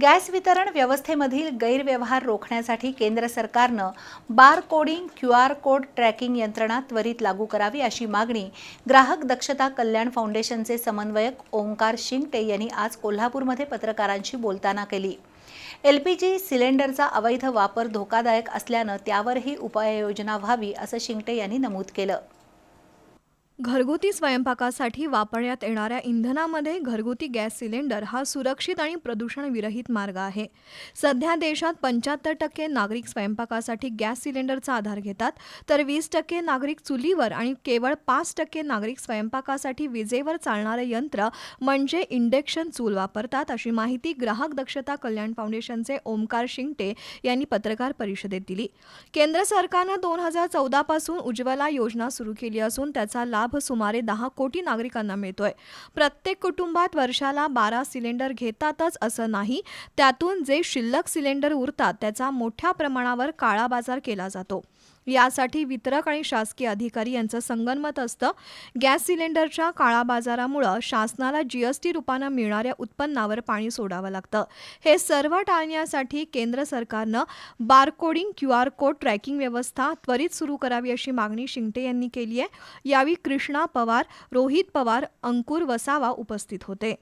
Gas वितरण व्यवस्थेमधील गैरव्यवहार रोखण्यासाठी केंद्र सरकारनं bar coding Q R code tracking यंत्रणा त्वरित लागू करावी अशी मागणी ग्राहक दक्षता कल्याण फाउंडेशनचे समन्वयक ओंकार शिंगटे यांनी आज कोल्हापूरमध्ये पत्रकारांशी बोलताना केली. एल पी जी सिलेंडरचा अवैध वापर धोकादायक असल्यानं त्यावरही उपाययोजना व्हावी असं शिंगटे यांनी नमूद केलं. घरगुती स्वयंपाकासाठी वापरण्यात येणाऱ्या इंधनामध्ये घरगुती गॅस सिलेंडर हा सुरक्षित आणि प्रदूषणविरहित मार्ग आहे. सध्या देशात पंच्याहत्तर टक्के नागरिक स्वयंपाकासाठी गॅस सिलेंडरचा आधार घेतात तर वीस टक्के नागरिक चुलीवर आणि केवळ पाच टक्के नागरिक स्वयंपाकासाठी विजेवर चालणारं यंत्र म्हणजे इंडेक्शन चूल वापरतात अशी माहिती ग्राहक दक्षता कल्याण फाउंडेशनचे ओमकार शिंगटे यांनी पत्रकार परिषदेत दिली. केंद्र सरकारनं दोन हजार चौदापासून उज्ज्वला योजना सुरू केली असून त्याचा लाभ सुमारे दहा कोटी नागरिकांना मिळतोय. प्रत्येक कुटुंबात वर्षाला बारा सिलेंडर घेतातच असं नाही त्यातून जे शिल्लक सिलेंडर उरतात त्याचा मोठ्या प्रमाणावर काळा बाजार केला जातो. यासाठी वितरक आणि शासकीय अधिकारी यांचं संगनमत असतं. गॅस सिलेंडरच्या काळा बाजारामुळं शासनाला जीएसटी रूपानं मिळणाऱ्या उत्पन्नावर पाणी सोडावं लागतं. हे सर्व टाळण्यासाठी केंद्र सरकारनं barcoding Q R code tracking व्यवस्था त्वरित सुरू करावी अशी मागणी शिंगटे यांनी केली आहे यावेळी कृष्णा पवार रोहित पवार अंकुर वसावा उपस्थित होते.